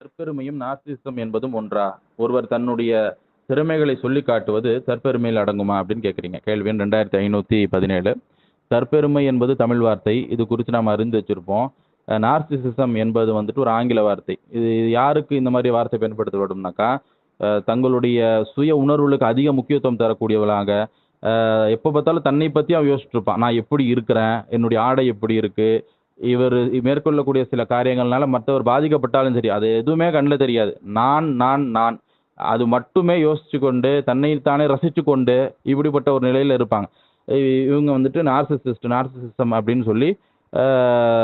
தற்பெருமையும் நாசிசம் என்பதும் ஒன்றா? ஒருவர் தன்னுடைய திறமைகளை சொல்லி காட்டுவது தற்பெருமையில் அடங்குமா அப்படின்னு கேட்குறீங்க கேள்வி ரெண்டாயிரத்தி ஐநூற்றி பதினேழு. தற்பெருமை என்பது தமிழ் வார்த்தை. இது குறித்து நாம் அறிந்து வச்சுருப்போம். நார்சிசிசம் என்பது வந்துட்டு ஒரு ஆங்கில வார்த்தை. இது யாருக்கு இந்த மாதிரி வார்த்தை பயன்படுத்தப்படும்னாக்கா தங்களுடைய சுய உணர்வுகளுக்கு அதிக முக்கியத்துவம் தரக்கூடியவளாக எப்போ பார்த்தாலும் தன்னை பற்றி அவன் யோசிச்சுட்டு நான் எப்படி இருக்கிறேன்? என்னுடைய ஆடை எப்படி இருக்குது இவர் மேற்கொள்ளக்கூடிய சில காரியங்கள்னால மற்றவர் பாதிக்கப்பட்டாலும் சரி அது எதுவுமே கண்ணில் தெரியாது. நான் நான் நான். அது மட்டுமே யோசிச்சு கொண்டு தன்னைத்தானே ரசிச்சு கொண்டு இப்படிப்பட்ட ஒரு நிலையில் இருப்பாங்க. இ- இவங்க வந்துட்டு நார்சிசிஸ்ட் நார்சிசிசம் அப்படின்னு சொல்லி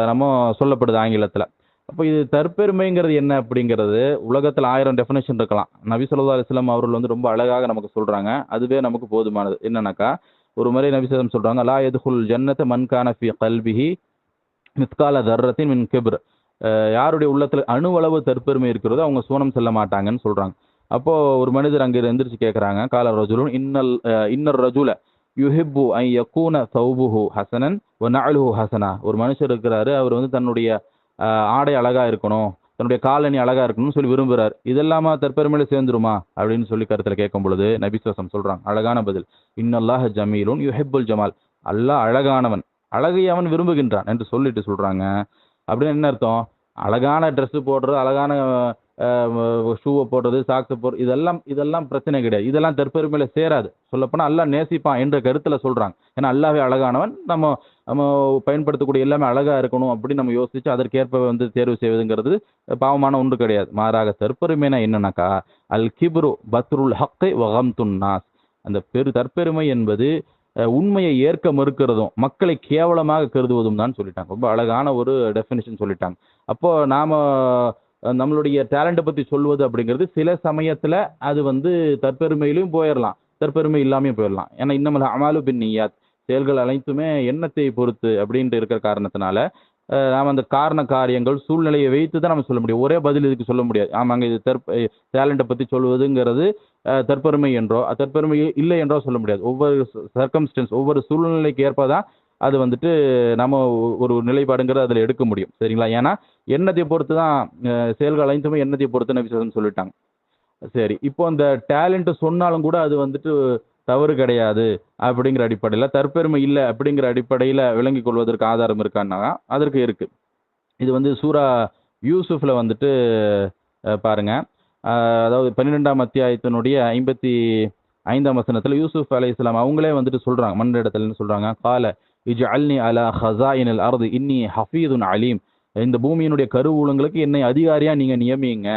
நம்ம சொல்லப்படுது ஆங்கிலத்தில். அப்போ இது தற்பெருமைங்கிறது என்ன அப்படிங்கிறது உலகத்தில் ஆயிரம் டெஃபினேஷன் இருக்கலாம். நபி சொல்லா அலிஸ்லாம் அவர்கள் வந்து ரொம்ப அழகாக நமக்கு சொல்கிறாங்க அதுவே நமக்கு போதுமானது. என்னன்னாக்கா ஒரு முறை நபி சொல்கிறாங்க லா எதுகுல் ஜன்னத்தை மன்கான ஃபி மித்கால தர்ரத்தின் மின் கிப்ர். யாருடைய உள்ளத்தில் அணுவளவு தற்பெருமை இருக்கிறதோ அவங்க சூனம் செல்ல மாட்டாங்கன்னு சொல்கிறாங்க அப்போது ஒரு மனிதர் அங்கே எந்திரிச்சு கேட்குறாங்க கால ரஜுலுன் இன்னல் இன்னர் ரஜுல யுஹிப்பு ஐ யக்கூன சௌபுஹு ஹசனன் ஒரு நஅலுஹு ஹசனா. ஒரு மனுஷர் இருக்கிறாரு அவர் வந்து தன்னுடைய ஆடை அழகாக இருக்கணும் தன்னுடைய காலணி அழகா இருக்கணும்னு சொல்லி விரும்புகிறார் இதெல்லாமா தற்பெருமையில சேர்ந்துருமா? அப்படின்னு சொல்லி கருத்துல கேட்கும் பொழுது நபிசுவசம் சொல்கிறாங்க அழகான பதில் இன்னல்லாஹ் ஜமீலுன் யுஹிப்புல் ஜமால். அல்லாஹ் அழகானவன். அழகை அவன் விரும்புகின்றான் என்று சொல்லிட்டு சொல்கிறாங்க அப்படின்னு என்ன அர்த்தம்? அழகான ட்ரெஸ்ஸு போடுறது அழகான ஷூவை போடுறது சாக்ஸை போடுறது இதெல்லாம் இதெல்லாம் பிரச்சனை கிடையாது. இதெல்லாம் தற்பெருமையில் சேராது. சொல்லப்போனால் அல்லா நேசிப்பான் என்ற கருத்தில் சொல்கிறாங்க ஏன்னா அல்லாவே அழகானவன். நம்ம நம்ம பயன்படுத்தக்கூடிய எல்லாமே அழகாக இருக்கணும் அப்படின்னு நம்ம யோசிச்சு அதற்கேற்ப வந்து தேர்வு செய்வதுங்கிறது பாவமான ஒன்று கிடையாது. மாறாக தற்பெருமைனா என்னன்னாக்கா அல் கிப்ரு பத்ருல் ஹக்கை வகம்துன் நாஸ் அந்த பெரு தற்பெருமை என்பது உண்மையை ஏற்க மறுக்கிறதும் மக்களை கேவலமாக கருதுவதும் தான் சொல்லிட்டாங்க. ரொம்ப அழகான ஒரு டெஃபினிஷன் சொல்லிட்டாங்க. அப்போ நாம நம்மளுடைய டேலண்ட்டை பற்றி சொல்வது அப்படிங்கிறது சில சமயத்தில் அது வந்து தற்பெருமையிலும் போயிடலாம் தற்பெருமை இல்லாமையும் போயிடலாம் ஏன்னா இன்னமல் அமாலு பின் நியாத் செயல்கள் அனைத்துமே எண்ணத்தை பொறுத்து அப்படின்ட்டு இருக்கிற காரணத்தினால நாம் அந்த காரண காரியங்கள் சூழ்நிலையை வைத்து தான் நம்ம சொல்ல முடியும். ஒரே பதில் இதுக்கு சொல்ல முடியாது. ஆமாங்க இது தற்ப டேலண்ட்டை பற்றி சொல்வதுங்கிறது தற்பெருமை என்றோ தற்பெருமை இல்லை என்றோ சொல்ல முடியாது. ஒவ்வொரு சர்க்கம்ஸ்டன்ஸ் ஒவ்வொரு சூழ்நிலைக்கு ஏற்ப தான் அது வந்துட்டு நம்ம ஒரு நிலைப்பாடுங்கிறத அதில் எடுக்க முடியும். சரிங்களா? ஏன்னா எண்ணத்தை பொறுத்து தான் செயல்கள் அனைத்துமே எண்ணத்தை பொறுத்து விசேஷம் சொல்லிட்டாங்க. சரி இப்போ அந்த டேலண்ட்டு சொன்னாலும் கூட அது வந்துட்டு தவறு கிடையாது அப்படிங்கிற அடிப்படையில் தற்பெருமை இல்லை அப்படிங்கிற அடிப்படையில் விளங்கிக் கொள்வதற்கு ஆதாரம் இருக்கான்னா அதற்கு இருக்குது இது வந்து சூரா யூசுஃபில் வந்துட்டு பாருங்கள் அதாவது பன்னிரெண்டாம் அத்தியாயத்தினுடைய ஐம்பத்தி ஐந்தாம் வசனத்தில் யூசுஃப் அலி இஸ்லாம் அவங்களே வந்துட்டு சொல்றாங்க மன்ற இடத்துலன்னு சொல்றாங்க. கால இஜ் அல்னி அலா ஹசாயினல் அர்து இன்னி ஹஃபீதுன் அலீம். இந்த பூமியினுடைய கருவூலங்களுக்கு என்னை அதிகாரியா நீங்க நியமிங்க.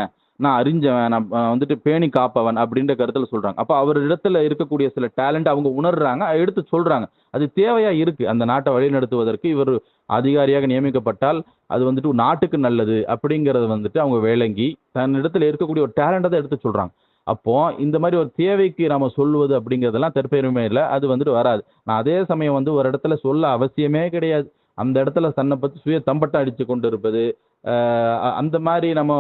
நான் அறிஞ்சவன் நான் வந்துட்டு பேணி காப்பவன் அப்படின்ற கருத்துல சொல்றாங்க. அப்போ அவர் இடத்துல இருக்கக்கூடிய சில டேலண்ட் அவங்க உணர்றாங்க எடுத்து சொல்றாங்க. அது தேவையா இருக்கு. அந்த நாட்டை வழிநடத்துவதற்கு இவர் அதிகாரியாக நியமிக்கப்பட்டால் அது வந்துட்டு நாட்டுக்கு நல்லது அப்படிங்கறது வந்துட்டு அவங்க விளங்கி தன்னிடத்தில் இருக்கக்கூடிய ஒரு டேலண்ட்டை தான் எடுத்து சொல்றாங்க. அப்போ இந்த மாதிரி ஒரு தேவைக்கு நம்ம சொல்லுவது அப்படிங்கிறதெல்லாம் தற்பெருமை இல்லை அது வந்துட்டு வராது. நான் அதே சமயம் வந்து ஒரு இடத்துல சொல்ல அவசியமே கிடையாது. அந்த இடத்துல தன்னை பற்றி சுய தம்பட்டம் அடித்து கொண்டு இருப்பது அந்த மாதிரி நம்ம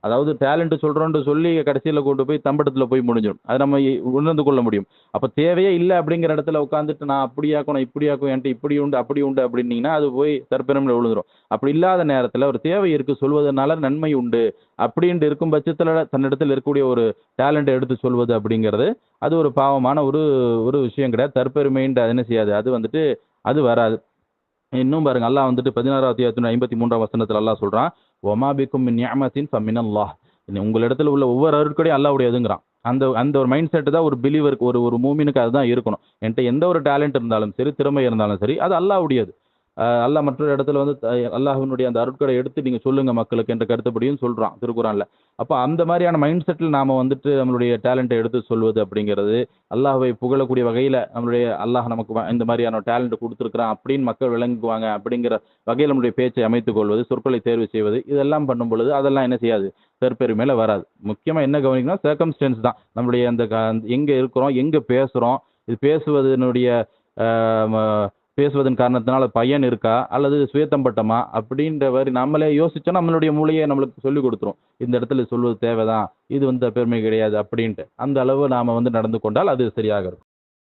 அதாவது டேலண்ட் சொல்கிறோன்ட்டு சொல்லி கடைசியில் கொண்டு போய் தம்பட்டத்தில் போய் முடிஞ்சிடும். அது நம்ம உணர்ந்து கொள்ள முடியும். அப்போ தேவையே இல்லை அப்படிங்கிற இடத்துல உட்காந்துட்டு நான் அப்படி ஆக்கணும் இப்படி ஆக்கும் என்கிட்ட இப்படி உண்டு அப்படி உண்டு அப்படின்னீங்கன்னா அது போய் தற்பெருமையில் விழுந்துரும். அப்படி இல்லாத நேரத்தில் ஒரு தேவை இருக்கு சொல்வதனால நன்மை உண்டு அப்படின்ட்டு இருக்கும் பட்சத்தில் தன்னிடத்தில் இருக்கக்கூடிய ஒரு டேலண்ட்டை எடுத்து சொல்வது அப்படிங்கிறது அது ஒரு பாவமான ஒரு ஒரு விஷயம் கிடையாது. தற்பெருமைன்ட்டு அது என்ன செய்யாது? அது வந்துட்டு அது வராது. இன்னும் பாருங்க அல்லாஹ் வந்துட்டு பதினாறாவது அத்தியாயத்தின் ஐம்பத்தி மூன்றாம் வசனத்தில் அல்லாஹ் சொல்றான் ஒமா பிக்கும் நியமத்தின் ஃபமின் அல்லாஹ் உங்களிடத்துல உள்ள ஒவ்வொரு அருட்கடையும் அல்லாவுடையதுங்கிறான் அந்த அந்த ஒரு மைண்ட் செட்டு தான் ஒரு பிலீவருக்கு ஒரு ஒரு மூமினுக்கு அதுதான் இருக்கணும். என்கிட்ட எந்த ஒரு டேலண்ட் இருந்தாலும் சரி திறமை இருந்தாலும் சரி அது அல்லாவுடையது அல்லாஹ் மற்றொரு இடத்துல வந்து த- அந்த அருட்கடை எடுத்து நீங்க சொல்லுங்க மக்களுக்கு என்ற கருத்துப்படியும் சொல்றான் திருக்குறான்ல. அப்போ அந்த மாதிரியான மைண்ட் செட்டில் நாம வந்துட்டு நம்மளுடைய டேலண்ட்டை எடுத்து சொல்வது அப்படிங்கிறது அல்லாஹ்வை புகழக்கூடிய வகையில நம்மளுடைய அல்லாஹ் நமக்கு இந்த மாதிரியான டேலண்ட் கொடுத்துருக்குறான் அப்படின்னு மக்கள் விளங்குவாங்க அப்படிங்கிற வகையில் நம்முடைய பேச்சை அமைத்துக் கொள்வது சொற்களை தேர்வு செய்வது இதெல்லாம் பண்ணும் பொழுது அதெல்லாம் என்ன செய்யாது? தற்பெருமையில வராது. முக்கியமா என்ன கவனிக்கணும் சர்க்கம்ஸ்டன்ஸ் தான். நம்மளுடைய அந்த க- எங்க இருக்கிறோம் எங்க பேசுறோம் இது பேசுவதனுடைய பேசுவதன் காரணத்தினால பையன் இருக்கா? அல்லது சுயத்தம்பட்டமா அப்படின்ற மாதிரி நம்மளே யோசிச்சோம் நம்மளுடைய மூளையை நம்மளுக்கு சொல்லி கொடுத்துரும். இந்த இடத்துல சொல்வது தேவைதான். இது வந்து பெருமை கிடையாது அப்படின்ட்டு. அந்த அளவு நாம வந்து நடந்து கொண்டால் அது சரியாக இருக்கும்.